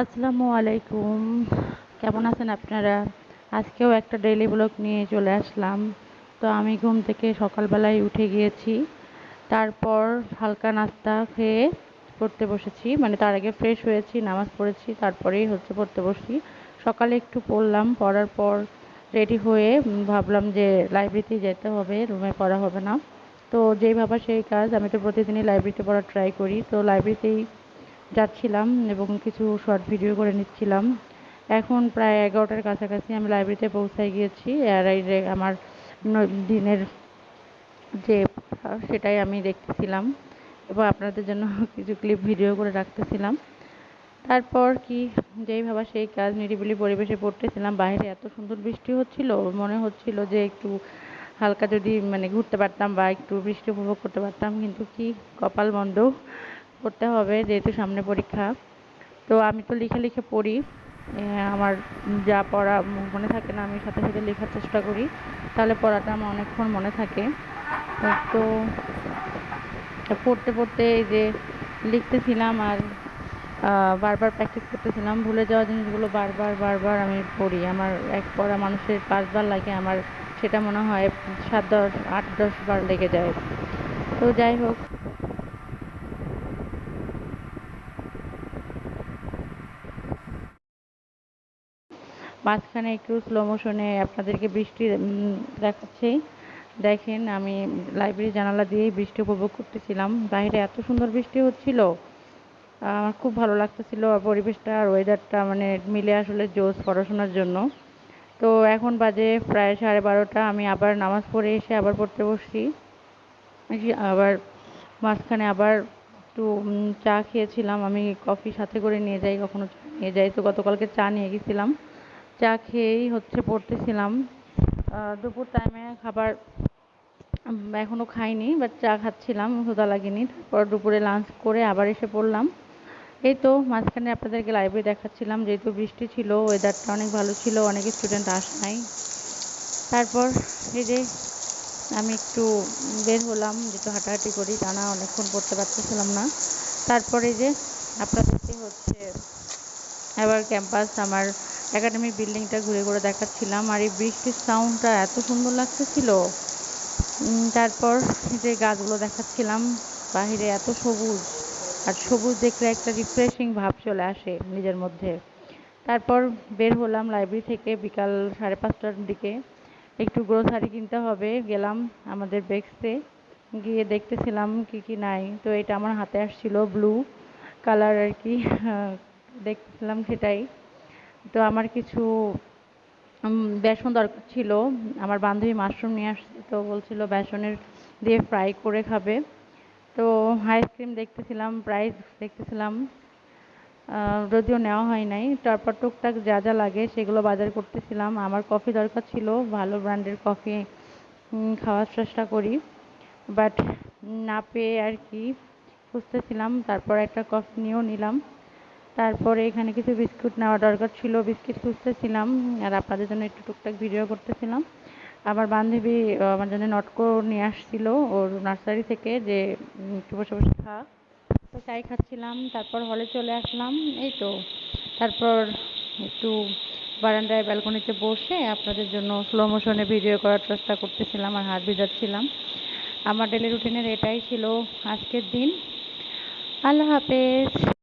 আসসালামু আলাইকুম। কেমন আছেন আপনারা? আজকেও একটা ডেইলি ব্লগ নিয়ে চলে আসলাম। তো আমি ঘুম থেকে সকালবেলায় উঠে গিয়েছি। তারপর হালকা নাস্তা খেয়ে পড়তে বসেছি। মানে তার আগে ফ্রেশ হয়েছি, নামাজ পড়েছি, তারপরেই হচ্ছে পড়তে বসি সকালে একটু পড়লাম, পড়ার পর রেডি হয়ে ভাবলাম যে লাইব্রেরিতে যেতে হবে রুমে পড়া হবে না। তো যেই ভাবা সেই কাজ, আমি তো প্রতিদিনই লাইব্রেরিতে পড়ার ট্রাই করি। তো লাইব্রেরিতেই যাচ্ছিলাম এবং কিছু শর্ট ভিডিও করে নিচ্ছিলাম। এখন প্রায় এগারোটার কাছাকাছি আমি লাইব্রেরিতে পৌঁছায় গিয়েছি। আর আমার দিনের যে সেটাই আমি দেখতেছিলাম এবং আপনাদের জন্য কিছু ক্লিপ ভিডিও করে রাখতেছিলাম। তারপর কি, যেই ভাবা সেই কাজ নিরিবিলি পরিবেশে পড়তেছিলাম। বাইরে এত সুন্দর বৃষ্টি হচ্ছিল, মনে হচ্ছিল যে একটু হালকা যদি মানে ঘুরতে পারতাম বা একটু বৃষ্টি উপভোগ করতে পারতাম, কিন্তু কি কপাল বন্ধ করতে হবে, যেহেতু সামনে পরীক্ষা। তো আমি তো লিখে লিখে পড়ি। আমার যা পড়া মনে থাকে না, আমি সাথে সাথে লেখার চেষ্টা করি। তাহলে পড়াটা আমার অনেকক্ষণ মনে থাকে। তো পড়তে পড়তে এই যে লিখতেছিলাম আর বারবার প্র্যাকটিস করতেছিলাম, ভুলে যাওয়া জিনিসগুলো বারবার বারবার আমি পড়ি। আমার এক পড়া মানুষের পাঁচবার লাগে, আমার সেটা মনে হয় সাত দশ, আট দশ বার লেগে যায়। তো যাই হোক। মাঝখানে একটু স্লো মোশনে আপনাদেরকে বৃষ্টি দেখাচ্ছি। দেখেন, আমি লাইব্রেরি জানালা দিয়েই বৃষ্টি উপভোগ করতেছিলাম। বাইরে এত সুন্দর বৃষ্টি হচ্ছিল। আমার খুব ভালো লাগতেছিল। পরিবেশটা আর ওয়েদারটা মানে মিলে আসলে জোস পড়াশোনার জন্য। তো এখন বাজে প্রায় সাড়ে বারোটা। আমি আবার নামাজ পড়ে এসে আবার পড়তে বসছি। আবার মাঝখানে আবার একটু চা খেয়েছিলাম। আমি কফি সাথে করে নিয়ে যাই, কখনো নিয়ে যাই। তো গতকালকে চা নিয়ে গেছিলাম। চা খেয়েই হচ্ছে পড়তেছিলাম। দুপুর টাইমে খাবার এখনও খাইনি বাট চা খাচ্ছিলাম, ক্ষুধা লাগেনি। তারপর দুপুরে লাঞ্চ করে আবার এসে পড়লাম। এই তো মাঝখানে আপনাদেরকে লাইব্রেরি দেখাচ্ছিলাম, যেহেতু বৃষ্টি ছিল ওয়েদারটা অনেক ভালো ছিল, অনেক স্টুডেন্ট আস নাই। তারপর এই যে আমি একটু বের হলাম, যেহেতু হাঁটাহাঁটি করি, টানা অনেকক্ষণ পড়তে পারতেছিলাম না। তারপরে যে আপনাদেরকে হচ্ছে এবার ক্যাম্পাস আমার একাডেমি বিল্ডিংটা ঘুরে ঘুরে দেখাচ্ছিলাম আর এই বৃষ্টির সাউন্ডটা এত সুন্দর লাগতেছিল তারপর যে গাছগুলো দেখাচ্ছিলাম, বাহিরে এত সবুজ আর সবুজ দেখলে একটা রিফ্রেশিং ভাব চলে আসে নিজের মধ্যে। তারপর বের হলাম লাইব্রেরি থেকে বিকাল সাড়ে পাঁচটার দিকে। একটু গ্রোসারি কিনতে হবে, গেলাম আমাদের বেক্সে গিয়ে দেখতেছিলাম কি কি নাই, তো এটা আমার হাতে আসছিল ব্লু কালার আর কি। দেখতেছিলাম সেটাই। তো আমার কিছু বেসন দরকার ছিল। আমার বান্ধবী মাশরুম নিয়ে আসছে, তো বলছিল বেসনের দিয়ে ফ্রাই করে খাবে। তো আইসক্রিম দেখতেছিলাম প্রাইস দেখতেছিলাম। যদিও নেওয়া হয় নাই, তারপর টুকটাক যা যা লাগে সেগুলো বাজার করতেছিলাম। আমার কফি দরকার ছিল, ভালো ব্র্যান্ডের কফি খাওয়ার চেষ্টা করি। বাট না পেয়ে আর কি খুঁজতেছিলাম, তারপর একটা কফি নিয়েও নিলাম। তারপরে এখানে কিছু বিস্কুট নেওয়া দরকার ছিল, বিস্কিট খুঁজতেছিলাম আর আপনাদের জন্য একটু টুকটাক ভিডিও করতেছিলাম। আমার বান্ধবী আমার জন্য নটকো নিয়ে আসছিল ওর নার্সারি থেকে যে একটু বসে বসে খা। তো চাই খাচ্ছিলাম, তারপর হলে চলে আসলাম, এই তো। তারপর একটু বারান্দায় ব্যালকনিতে বসে আপনাদের জন্য স্লো মোশনে ভিডিও করার চেষ্টা করতেছিলাম আর হাত ভিজাচ্ছিলাম। আমার ডেলি রুটিনের এটাই ছিল আজকের দিন। আল্লাহ হাফেজ।